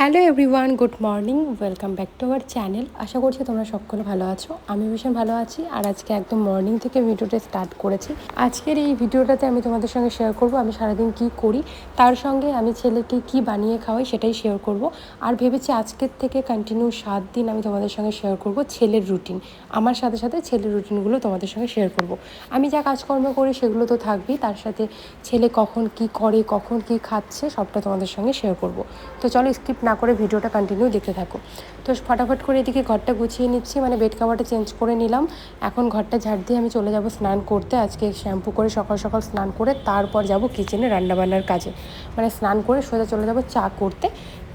Hello everyone good morning welcome back to our channel আশা করছি তোমরা সকলে ভালো আছো। আমি ভীষণ ভালো আছি আর আজকে একদম মর্নিং থেকে ভিডিওটা স্টার্ট করেছি। আজকের এই ভিডিওটাতে আমি তোমাদের সঙ্গে শেয়ার করব, আমি সারাদিন কি করি, তার সঙ্গে আমি ছেলেকে কি বানিয়ে খাওয়াই সেটাই শেয়ার করব। আর ভেবেছি আজকের থেকে কন্টিনিউ সাত দিন আমি তোমাদের সঙ্গে শেয়ার করব ছেলের রুটিন আমার সাথে সাথে ছেলের রুটিনগুলো তোমাদের সঙ্গে শেয়ার করব। আমি যা কাজকর্ম করি সেগুলো তো থাকবেই, তার সাথে ছেলে কখন কি করে, কখন কি খাচ্ছে সবটা তোমাদের সঙ্গে শেয়ার করব। তো চলো স্কিপ না করে ভিডিওটা কন্টিনিউ দেখতে থাকো। তো ফটাফট করে এদিকে ঘরটা গুছিয়ে নিচ্ছি মানে বেড কাভারটা চেঞ্জ করে নিলাম। এখন ঘরটা ঝাড় দিয়ে আমি চলে যাব স্নান করতে। আজকে শ্যাম্পু করে সকাল সকাল স্নান করে তারপর যাব কিচেনে রান্নাবান্নার কাজে। মানে স্নান করে সোজা চলে যাব চা করতে।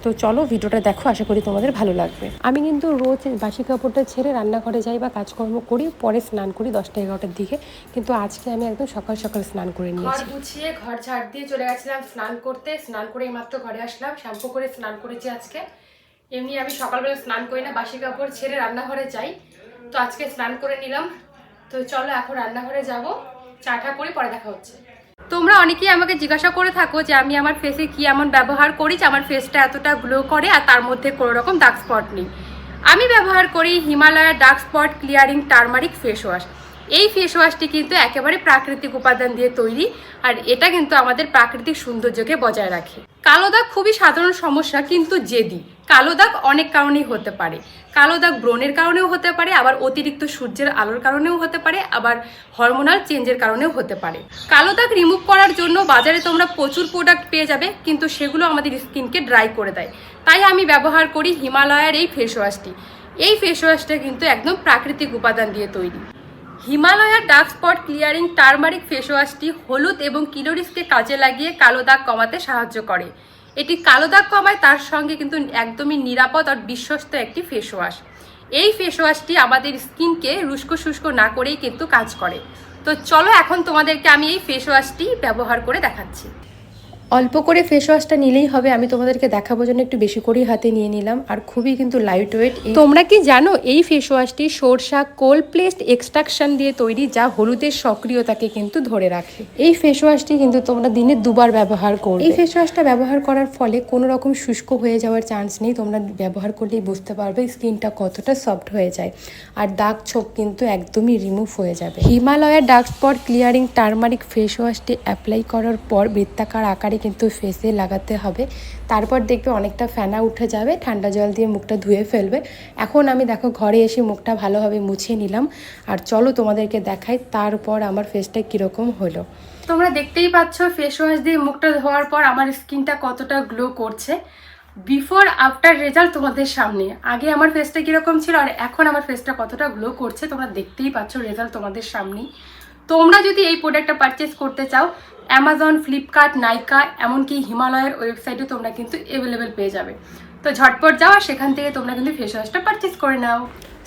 তো চলো ভিডিওটা দেখো আশা করি তোমাদের ভালো লাগবে। আমি কিন্তু রোজ বাসি কাপড়টা ছেড়ে রান্নাঘরে যাই বা কাজকর্ম করি পরে স্নান করি দশটা এগারোটার দিকে। কিন্তু আজকে আমি একদম সকাল সকাল স্নান করে নিয়েছি। ঘর গুছিয়ে ঘর ঝাড় দিয়ে চলে গেছিলাম স্নান করতে। স্নান করে মাত্র ঘরে আসলাম। শ্যাম্পু করে স্নান করেছি আজকে। এমনি আমি সকালবেলা স্নান করি না বাসি কাপড় ছেড়ে রান্নাঘরে যাই। তো আজকে স্নান করে নিলাম। তো চলো এখন রান্নাঘরে যাব। চাটা করে পরে দেখা হচ্ছে। তোমরা অনেকেই আমাকে জিজ্ঞাসা করে থাকো যে আমি আমার ফেসে কি এমন ব্যবহার করি যে আমার ফেসটা এতটা গ্লো করে আর তার মধ্যে কোনো রকম ডার্ক স্পট নেই। আমি ব্যবহার করি হিমালয়ের dark spot clearing turmeric face wash এই ফেস ওয়াশটি কিন্তু একেবারে প্রাকৃতিক উপাদান দিয়ে তৈরি আর এটা কিন্তু আমাদের প্রাকৃতিক সৌন্দর্যকে বজায় রাখে। কালো দাগ খুবই সাধারণ সমস্যা, কিন্তু জেদি। কালো দাগ অনেক কারণেই হতে পারে। কালো দাগ ব্রণের কারণেও হতে পারে, আবার অতিরিক্ত সূর্যের আলোর কারণেও হতে পারে, আবার হরমোনাল চেঞ্জের কারণেও হতে পারে। কালো দাগ রিমুভ করার জন্য বাজারে তোমরা প্রচুর প্রোডাক্ট পেয়ে যাবে, কিন্তু সেগুলো আমাদের স্কিনকে ড্রাই করে দেয়। তাই আমি ব্যবহার করি হিমালয়ের এই ফেস ওয়াশটি এই ফেস ওয়াশটা কিন্তু একদম প্রাকৃতিক উপাদান দিয়ে তৈরি। হিমালয়ার dark spot clearing turmeric face ওয়াশটি হলুদ এবং কিলোরিসকে কাজে লাগিয়ে কালো দাগ কমাতে সাহায্য করে। এটি কালো দাগ কমায়, তার সঙ্গে কিন্তু একদমই নিরাপদ আর বিশ্বস্ত একটি ফেস ওয়াশ এই ফেস ওয়াশটি আমাদের স্কিনকে রুস্কো শুষ্ক না করেই কিন্তু কাজ করে। তো চলো এখন তোমাদেরকে আমি এই ফেস ওয়াশটি ব্যবহার করে দেখাচ্ছি। অল্প করে ফেস ওয়াশটা নিলেই হবে আমি তোমাদেরকে দেখাবো জন্য একটু বেশি করেই হাতে নিয়ে নিলাম। আর খুবই কিন্তু লাইট ওয়েট তোমরা কি জানো এই ফেস ওয়াশটি সরষা কোল প্লেসড এক্সট্রাকশন দিয়ে তৈরি যা হলুদের সক্রিয়তাকে কিন্তু ধরে রাখে? এই ফেস ওয়াশটি কিন্তু তোমরা দিনে দুবার ব্যবহার করো এই ফেস ওয়াশটা ব্যবহার করার ফলে কোনো রকম শুষ্ক হয়ে যাওয়ার চান্স নেই তোমরা ব্যবহার করলেই বুঝতে পারবে স্কিনটা কতটা সফট হয়ে যায়। আর দাগ ছোপ কিন্তু একদমই রিমুভ হয়ে যাবে। হিমালয়ের dark spot clearing turmeric face ওয়াশটি apply করার পর বৃত্তাকার আকারে কিন্তু ফেসে লাগাতে হবে। তারপর দেখবে অনেকটা ফেনা উঠে যাবে, ঠান্ডা জল দিয়ে মুখটা ধুয়ে ফেলবে। এখন আমি দেখো ঘরে এসে মুখটা ভালোভাবে মুছে নিলাম। আর চলো তোমাদেরকে দেখাই তারপর আমার ফেসটা কীরকম হলো। তোমরা দেখতেই পাচ্ছ ফেস ওয়াশ দিয়ে মুখটা ধোয়ার পর আমার স্কিনটা কতটা গ্লো করছে। বিফোর আফটার রেজাল্ট তোমাদের সামনে। আগে আমার ফেসটা কীরকম ছিল আর এখন আমার ফেসটা কতটা গ্লো করছে, তোমরা দেখতেই পাচ্ছ রেজাল্ট তোমাদের সামনেই। তোমরা যদি এই প্রোডাক্টটা পারচেস করতে চাও অ্যামাজন ফ্লিপকার্ট নাইকা এমনকি হিমালয়ের ওয়েবসাইটে তোমরা কিন্তু অ্যাভেলেবেল পেয়ে যাবে। তো ঝটপট যাও আর সেখান থেকে তোমরা কিন্তু ফেস ওয়াশটা পারচেস করে নাও।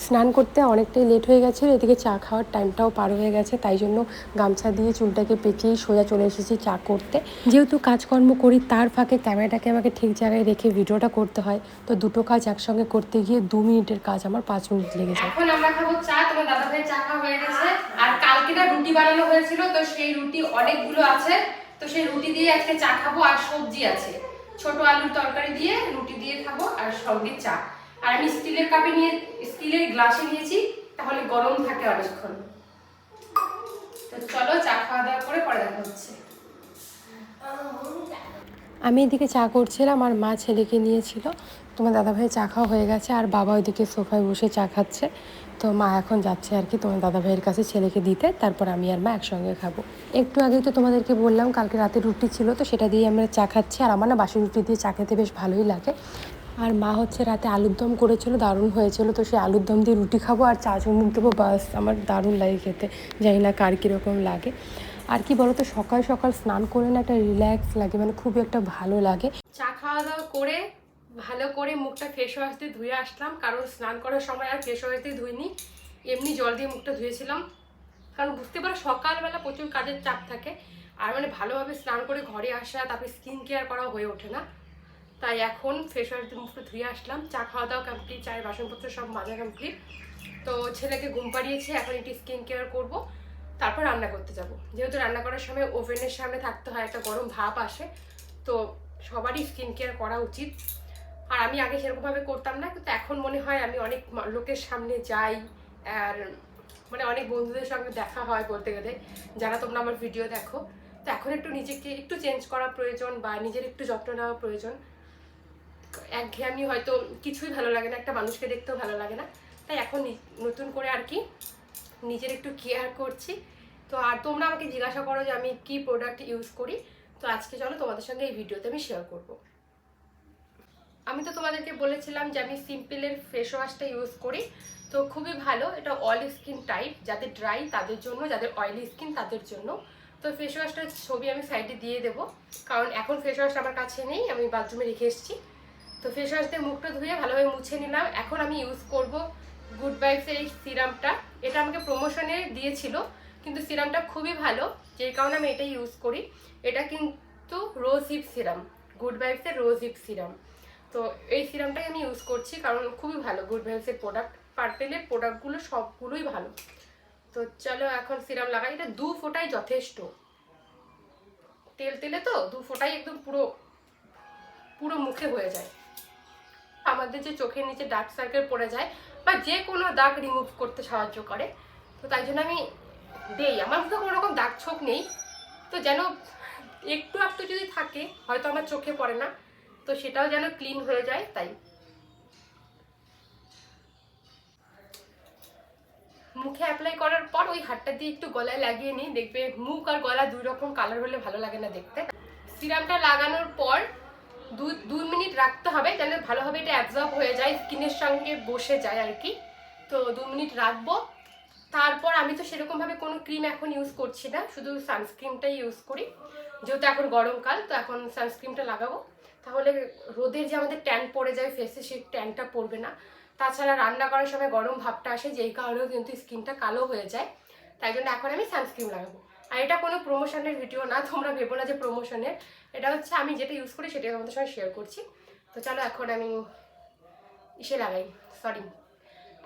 স্নান করতে অনেকটাই লেট হয়ে গেছে এদিকে চা খাওয়ার টাইমটাও পার হয়ে গেছে তাই জন্য গামছা দিয়ে চুলটাকে পেঁচিয়ে সোজা চলে এসেছি চা করতে। যেহেতু কাজকর্ম করি তার ফাঁকে ক্যামেরাটাকে আমাকে ঠিক জায়গায় রেখে ভিডিওটা করতে হয়। তো দুটো কাজ একসঙ্গে করতে গিয়ে দু মিনিটের কাজ আমার পাঁচ মিনিট লেগে যায়। এখন আমরা খাব চা তোমার দাদা ভাই চা খাওয়া হয়ে গেছে। আর না রুটি বানানো হয়েছিল, তো সেই রুটি অনেকগুলো আছে। তো সেই রুটি দিয়ে আজকে চা খাব আর সবজি আছে। ছোট আলুর তরকারি দিয়ে রুটি দিয়ে খাব আর সঙ্গে চা। আর আমি স্টিলের কাপে নিয়ে, স্টিলের গ্লাসে নিয়েছি, তাহলে গরম থাকে অনেকক্ষণ। তো চলো চা খাওয়া দাওয়া করে পরে দেখা হচ্ছে। আমি এদিকে চা করছিলাম, আর মা ছেলেকে নিয়েছিল। তোমার দাদাভাই চা খাওয়া হয়ে গেছে, আর বাবা ওইদিকে সোফায় বসে চা খাচ্ছে। তো মা এখন যাচ্ছে আর কি তোমার দাদা ভাইয়ের কাছে ছেলেকে দিতে, তারপর আমি আর মা একসঙ্গে খাব। একটু আগেই তো তোমাদেরকে বললাম, কালকে রাতে রুটি ছিল, তো সেটা দিয়ে আমরা চা খাচ্ছি। আর আমার না বাসি রুটি দিয়ে চা খেতে বেশ ভালোই লাগে। আর মা হচ্ছে রাতে আলুর দম করেছিল, দারুণ হয়েছিল, তো সেই আলুর দম দিয়ে রুটি খাব আর চা চুমুক দেবো, বাস আমার দারুণ লাগে খেতে। জানি না কার কীরকম লাগে। আর কি বলতো, সকাল সকাল স্নান করে না একটা রিল্যাক্স লাগে মানে খুবই একটা ভালো লাগে। চা খাওয়া দাওয়া করে ভালো করে মুখটা ফেস ওয়াশ দিয়ে ধুয়ে আসলাম, কারণ স্নান করার সময় আর ফেস ওয়াশ দিয়ে ধুইনি, এমনি জল দিয়ে মুখটা ধুয়েছিলাম। কারণ বুঝতে পারো, সকালবেলা প্রচুর কাজের চাপ থাকে, আর মানে ভালোভাবে স্নান করে ঘরে আসা, তারপরে স্কিন কেয়ার করা হয়ে ওঠে না। তাই এখন ফেস ওয়াশ দিয়ে মুখটা ধুয়ে আসলাম, চা খাওয়া দাওয়া কমপ্লিট চায়ের বাসনপত্র সব মাজা কমপ্লিট তো ছেলেকে ঘুম পাড়িয়েছি, এখন একটু স্কিন কেয়ার করব, তারপর রান্না করতে যাব। যেহেতু রান্না করার সময় ওভেনের সামনে থাকতে হয়, একটা গরম ভাপ আসে, তো সবারই স্কিন কেয়ার করা উচিত। আর আমি আগে সেরকমভাবে করতাম না, কিন্তু এখন মনে হয় আমি অনেক লোকের সামনে যাই, আর মানে অনেক বন্ধুদের সঙ্গে দেখা হয় বলতে গেলে, যারা তোমরা আমার ভিডিও দেখো। তো এখন একটু নিজেকে একটু চেঞ্জ করা প্রয়োজন বা নিজের একটু যত্ন নেওয়া প্রয়োজন। একঘেয়েমি হয়তো কিছুই ভালো লাগে না, একটা মানুষকে দেখতেও ভালো লাগে না। তাই এখন নতুন করে আর কি নিজের একটু কেয়ার করছি। তো আর তোমরা আমাকে জিজ্ঞাসা করো যে আমি কি প্রোডাক্ট ইউজ করি। তো আজকে চলো তোমাদের সঙ্গে এই ভিডিওতে আমি শেয়ার করব। আমি তো তোমাদেরকে বলেছিলাম যে আমি সিম্পলের ফেস ওয়াশটা ইউজ করি। তো খুবই ভালো, এটা অল স্কিন টাইপ যাদের ড্রাই তাদের জন্য, যাদের অয়েলি স্কিন তাদের জন্য। তো ফেস ওয়াশটার ছবি আমি সাইডে দিয়ে দেবো, কারণ এখন ফেস ওয়াশ আমার কাছে নেই, আমি বাথরুমে রেখে এসেছি। তো ফেস ওয়াশ দিয়ে মুখটা ধুয়ে ভালোভাবে মুছে নিলাম। এখন আমি ইউজ করব গুড ভাইবসের এই সিরামটা এটা আমাকে প্রমোশনে দিয়েছিল, কিন্তু সিরামটা খুবই ভালো, যেই কারণে আমি এটা ইউজ করি। এটা কিন্তু রোজ হিপ সিরাম গুড ভাইবসের রোজ হিপ সিরাম তো এই সিরামটাই আমি ইউজ করছি কারণ খুবই ভালো গুড ভাইবসের প্রোডাক্ট পার্পেলের প্রোডাক্টগুলো সবগুলোই ভালো। তো চলো এখন সিরাম লাগাই। এটা দু ফোঁটাই যথেষ্ট। তেল তেলে তো দু ফোঁটাই একদম পুরো পুরো মুখে হয়ে যায়। আমাদের যে চোখের নিচে ডার্ক সার্কেল পড়ে যায় বা যে কোনো দাগ রিমুভ করতে সাহায্য করে। তো তাই জন্য আমি দেই। আমার মুখে কোনো রকম দাগ ছোপ নেই। তো যেন একটু একটু যদি থাকে, হয়তো আমার চোখে পড়ে না। তো সেটাও যেন ক্লিন হয়ে যায়, তাই। মুখে অ্যাপ্লাই করার পর ওই হাতটা দিয়ে একটু গলায় লাগিয়ে নিই, দেখবে মুখ আর গলা দুই রকম কালার হলে ভালো লাগে না দেখতে। সিরামটা লাগানোর পর দু দুই মিনিট রাখতে হবে যেন ভালোভাবে এটা অ্যাবজর্ব হয়ে যায় স্কিনের সঙ্গে বসে যায় আর কি। তো দু মিনিট রাখব। তারপর আমি তো সেরকমভাবে কোনো ক্রিম এখন ইউজ করছি না, শুধু সানস্ক্রিনটাই ইউজ করি। যেহেতু এখন গরমকাল, তো এখন সানস্ক্রিনটা লাগাবো। তাহলে রোদের যে আমাদের ট্যান পড়ে যায় ফেসে সেই ট্যানটা পড়বে না। তাছাড়া রান্না করার সময় গরম ভাবটা আসে, যেই কারণেও কিন্তু স্কিনটা কালো হয়ে যায়। তাই জন্য এখন আমি সানস্ক্রিন লাগাবো। আর এটা কোনো প্রমোশনের ভিডিও না, তোমরা ভেবো না যে প্রমোশনের এটা হচ্ছে আমি যেটা ইউজ করি, সেটাই তোমাদের সঙ্গে শেয়ার করছি। তো চলো এখন আমি ইসে লাগাই সরি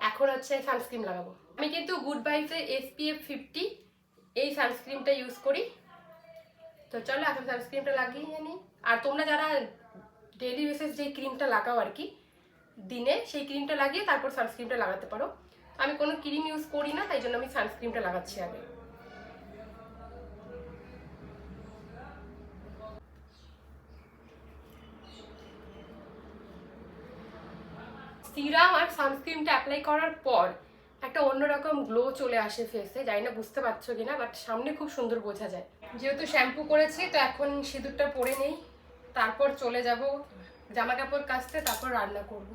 এখন হচ্ছে সানস্ক্রিন লাগাবো। আমি কিন্তু গুড বাইসের এসপিএফ ফিফটি এই সানস্ক্রিনটা ইউজ করি। তো চলো এখন সানস্ক্রিনটা লাগিয়ে নিই আর তোমরা যারা ডেলি বেসিস যে ক্রিমটা লাগাও আর কি দিনে সেই ক্রিমটা লাগিয়ে তারপর সানস্ক্রিনটা লাগাতে পারো। আমি কোনো ক্রিম ইউজ করি না, তাই জন্য আমি সানস্ক্রিনটা লাগাচ্ছি আগে। সিরাম আর সানস্ক্রিনটা অ্যাপ্লাই করার পর একটা অন্যরকম গ্লো চলে আসে ফেসে জানি না বুঝতে পারছ কিনা বাট সামনে খুব সুন্দর বোঝা যায়। যেহেতু শ্যাম্পু করেছি, তো এখন সিঁদুরটা পরে নেই, তারপর চলে যাব জামা কাপড় কাচতে তারপর রান্না করব।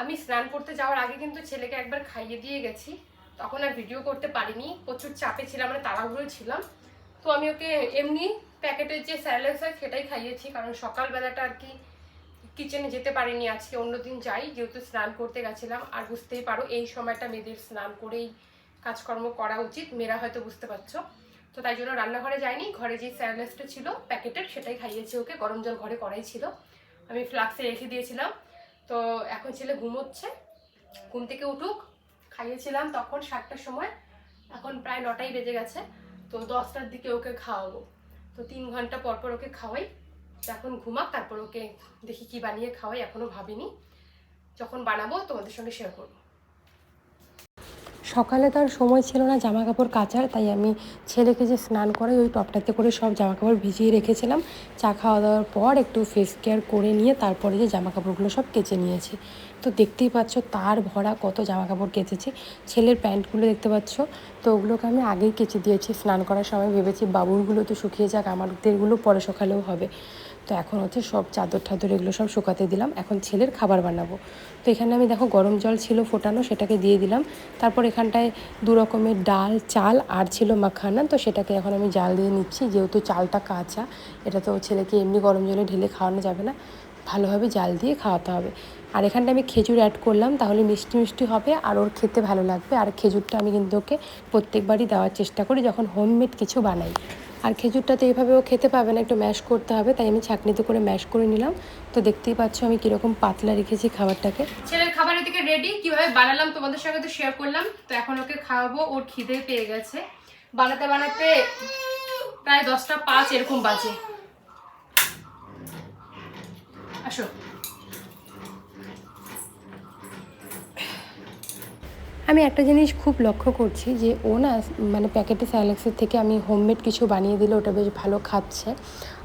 আমি স্নান করতে যাওয়ার আগে কিন্তু ছেলেকে একবার খাইয়ে দিয়ে গেছি। তখন আর ভিডিও করতে পারিনি। প্রচুর চাপে ছিলাম মানে তাড়াহুড়ো ছিলাম। তো আমি ওকে এমনি প্যাকেটের যে স্যালাইস হয় সেটাই খাইয়েছি, কারণ সকালবেলাটা আর কি কিচেনে যেতে পারিনি, আজকে অন্যদিন যাই, যেহেতু স্নান করতে গেছিলাম। আর বুঝতেই পারো, এই সময়টা মেয়েদের স্নান করেই কাজকর্ম করা উচিত, মেয়েরা হয়তো বুঝতে পারছ। তো তাই জন্য রান্নাঘরে যাইনি, ঘরে যে স্যালাইসটা ছিল, প্যাকেটের, সেটাই খাইয়েছি ওকে, গরম জল ঘরে করাই ছিল। আমি ফ্লাক্সে রেখে দিয়েছিলাম। তো এখন ছেলে ঘুমোচ্ছে, ঘুম থেকে উঠুক, খাইয়েছিলাম তখন সাতটার সময়, এখন প্রায় নটাই বেজে গেছে। তো দশটার দিকে ওকে খাওয়াবো। তো তিন ঘণ্টা পর পর ওকে খাওয়াই, এখন ঘুমাক, তারপর ওকে দেখি কি বানিয়ে খাওয়াই, এখনও ভাবিনি। যখন বানাবো তোমাদের সঙ্গে শেয়ার করব। সকালে তার সময় ছিল না জামা কাপড় কাচার, তাই আমি ছেলেকে যে স্নান করে ওই টপটাতে করে সব জামা কাপড় ভিজিয়ে রেখেছিলাম। চা খাওয়া দাওয়ার পর একটু ফেস কেয়ার করে নিয়ে তারপরে যে জামা কাপড়গুলো সব কেচে নিয়েছি। তো দেখতেই পাচ্ছ তার ভরা কত জামা কাপড় কেচেছি। ছেলের প্যান্টগুলো দেখতে পাচ্ছ, তো ওগুলোকে আমি আগেই কেচে দিয়েছি স্নান করার সময়। ভেবেছি বাবুরগুলো তো শুকিয়ে যাক, আমাদেরগুলো পরে সকালেও হবে। তো এখন হচ্ছে সব চাদর ঠাদর এগুলো সব শুকাতে দিলাম। এখন ছেলের খাবার বানাবো। তো এখানে আমি দেখো গরম জল ছিল ফোটানো, সেটাকে দিয়ে দিলাম। তারপর এখানটায় দু রকমের ডাল, চাল আর ছিল মাখানা। তো সেটাকে এখন আমি জাল দিয়ে নিচ্ছি, যেহেতু চালটা কাঁচা, এটা তো ছেলেকে এমনি গরম জলে ঢেলে খাওয়ানো যাবে না। ভালোভাবে জাল দিয়ে খাওয়াতে হবে। আর এখানটা আমি খেজুর অ্যাড করলাম, তাহলে মিষ্টি মিষ্টি হবে আর ওর খেতে ভালো লাগবে। আর খেজুরটা আমি কিন্তু ওকে প্রত্যেকবারই দেওয়ার চেষ্টা করি, যখন হোমমেড কিছু বানাই। আর খেজুরটা তো এইভাবেও খেতে পাবে না, একটু ম্যাশ করতে হবে, তাই আমি ছাঁকনিতে করে ম্যাশ করে নিলাম। তো দেখতেই পাচ্ছ আমি কীরকম পাতলা রেখেছি খাবারটাকে। ছেলের খাবার এদিকে রেডি কীভাবে বানালাম তোমাদের সঙ্গে তো শেয়ার করলাম। তো এখন ওকে খাওয়াবো, ওর খিদে পেয়ে গেছে। বানাতে বানাতে প্রায় দশটা পাঁচ এরকম বাজে। আসো। আমি একটা জিনিস খুব লক্ষ্য করছি যে ও না মানে প্যাকেটে স্যালাক্সের থেকে আমি হোমমেড কিছু বানিয়ে দিলে ওটা বেশ ভালো খাচ্ছে।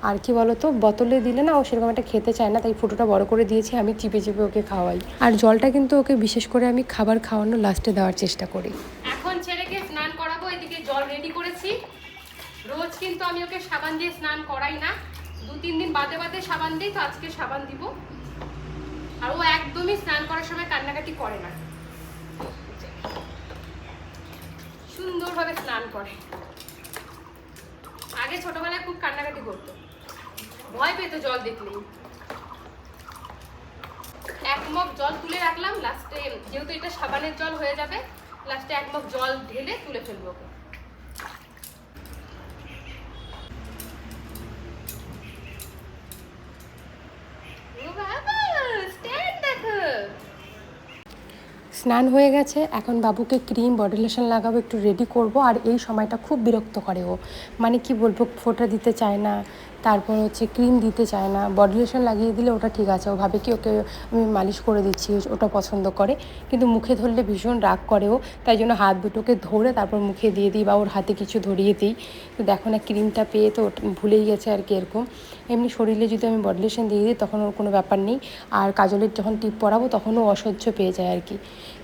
আর কি বলতো, বোতলে দিলে না ও সেরকম একটা খেতে চায় না, তাই ফুটোটা বড় করে দিয়েছি, আমি চিপে চিপে ওকে খাওয়াই। আর জলটা কিন্তু ওকে বিশেষ করে আমি খাবার খাওয়ানো লাস্টে দেওয়ার চেষ্টা করি। এখন ছেলেকে স্নান করাবো, এদিকে জল রেডি করেছি। রোজ কিন্তু আমি ওকে সাবান দিয়ে স্নান করাই না। দু, তিন দিন বাদে বাদে সাবান দিই, তো আজকে সাবান দিব। আর ও একদমই স্নান করার সময় কান্নাকাটি করে না। সুন্দরভাবে স্নান করে। আগে ছোটবেলায় খুব কান্নাকাটি করতো। ভয় পেতো জল দেখলেই। এক মগ জল তুলে রাখলাম লাস্টে যেহেতু এটা সাবানের জল হয়ে যাবে লাস্টে এক মগ জল ঢেলে তুলে ফেলব ওকে। ও বাবা, stand দেখো। স্নান হয়ে গেছে। এখন বাবুকে ক্রিম বডি লোশন লাগাবো, একটু রেডি করব। আর এই সময়টা খুব বিরক্ত করে ও। মানে কি বলব, ফোঁটা দিতে চায় না, তারপর হচ্ছে ক্রিম দিতে চায় না। বডি লোশন লাগিয়ে দিলে ওটা ঠিক আছে। ও ভাবে কি ওকে আমি মালিশ করে দিচ্ছি, ওটা পছন্দ করে। কিন্তু মুখে ধরলে ভীষণ রাগ করে ও। তাই জন্য হাত দুটোকে ধরে তারপর মুখে দিয়ে দিই বা ওর হাতে কিছু ধরিয়ে দিই। তো দেখো না ক্রিমটা পেয়ে তো ভুলেই গেছে আর কি এরকম। এমনি শরীরে যদি আমি বডি লোশন দিয়ে দিই, তখন ওর কোনো ব্যাপার নেই। আর কাজলের যখন টিপ পরাবো তখনও অসহ্য পেয়ে যায় আর কি।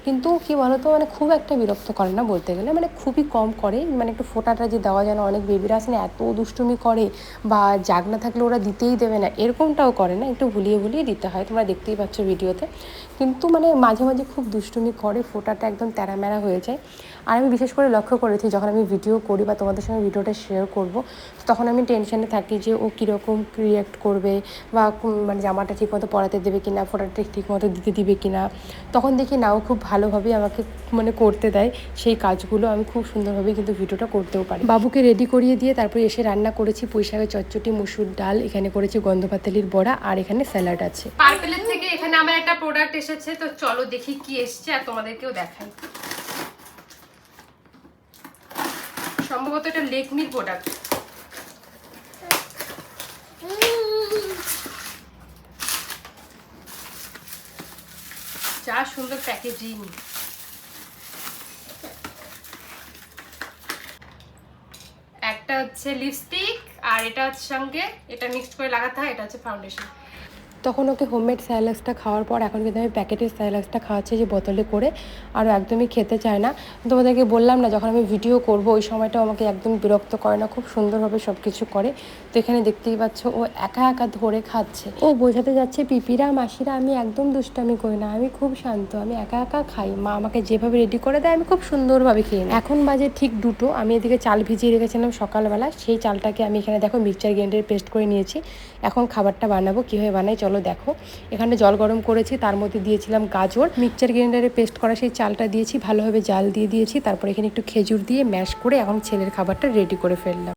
কিন্তু কি বলতো মানে খুব একটা বিরক্ত করে না বলতে গেলে। মানে খুবই কম করে। মানে একটু ফোটাটা যে দেওয়া যায় না অনেক বেবিরা না, এত দুষ্টুমি করে বা জাগ না থাকলে ওরা দিতেই দেবে না, এরকমটাও করে না। একটু ভুলিয়ে ভুলিয়ে দিতে হয়, তোমরা দেখতেই পাচ্ছ ভিডিওতে। কিন্তু মানে মাঝে মাঝে খুব দুষ্টুমি করে, ফোটাটা একদম তেরামেরা হয়ে যায়। আর আমি বিশেষ করে লক্ষ্য করেছি, যখন আমি ভিডিও করি বা তোমাদের সঙ্গে ভিডিওটা শেয়ার করব, তখন আমি টেনশনে থাকি যে ও কীরকম রিয়াক্ট করবে বা মানে জামাটা ঠিকমতো পরাতে দেবে কিনা, ফোটাটা ঠিকমতো দিতে দিবে কিনা। তখন দেখি না, ও খুব ভালোভাবেই আমাকে মানে করতে দেয়, সেই কাজগুলো আমি খুব সুন্দরভাবে কিন্তু ভিডিওটা করতেও পারি। বাবুকে রেডি করিয়ে দিয়ে তারপরে এসে রান্না করেছি পুঁইশাকের চচ্চটি মুসুর ডাল, এখানে করেছি গন্ধপাতালির বড়া আর এখানে স্যালাড আছে। পার্পেলের থেকে এখানে আমার একটা প্রোডাক্ট এসেছে, তো চলো দেখি কি এসছে আর তোমাদেরকেও দেখাই। সম্ভবত এটা লেকমির প্রোডাক্ট যা সুন্দর প্যাকেজিং একটা হচ্ছে লিপস্টিক আর এটা হচ্ছে সঙ্গে, এটা মিক্সড করে লাগাতে হয়, এটা হচ্ছে ফাউন্ডেশন তখন ওকে হোমমেড স্যালাক্সটা খাওয়ার পর এখন কিন্তু আমি প্যাকেটের স্যালাক্সটা খাওয়াচ্ছি যে বোতলে করে, আর একদমই খেতে চায় না। তোমাদেরকে বললাম না, যখন আমি ভিডিও করব, ওই সময়টাও আমাকে একদম বিরক্ত করে না, খুব সুন্দরভাবে সব কিছু করে। তো এখানে দেখতেই পাচ্ছ, ও একা একা ধরে খাচ্ছে। ও বোঝাতে যাচ্ছে, পিপিরা, মাসিরা, আমি একদম দুষ্টামি করি না, আমি খুব শান্ত, আমি একা একা খাই। মা আমাকে যেভাবে রেডি করে দেয়, আমি খুব সুন্দরভাবে খেয়ে নিই। এখন বাজে ঠিক দুটো, আমি এদিকে চাল ভিজিয়ে রেখেছিলাম সকালবেলা, সেই চালটাকে আমি এখানে দেখো মিক্সচার গ্রাইন্ডারে পেস্ট করে নিয়েছি। এখন খাবারটা বানাবো, কীভাবে বানাই চলো দেখো। এখানে জল গরম করেছি, তার মধ্যে দিয়েছিলাম গাজর। মিক্সচার গ্রাইন্ডারে পেস্ট করা সেই চালটা দিয়েছি, ভালোভাবে জাল দিয়ে দিয়েছি, তারপর এখানে একটু খেজুর দিয়ে ম্যাশ করে এখন ছেলের খাবারটা রেডি করে ফেললাম।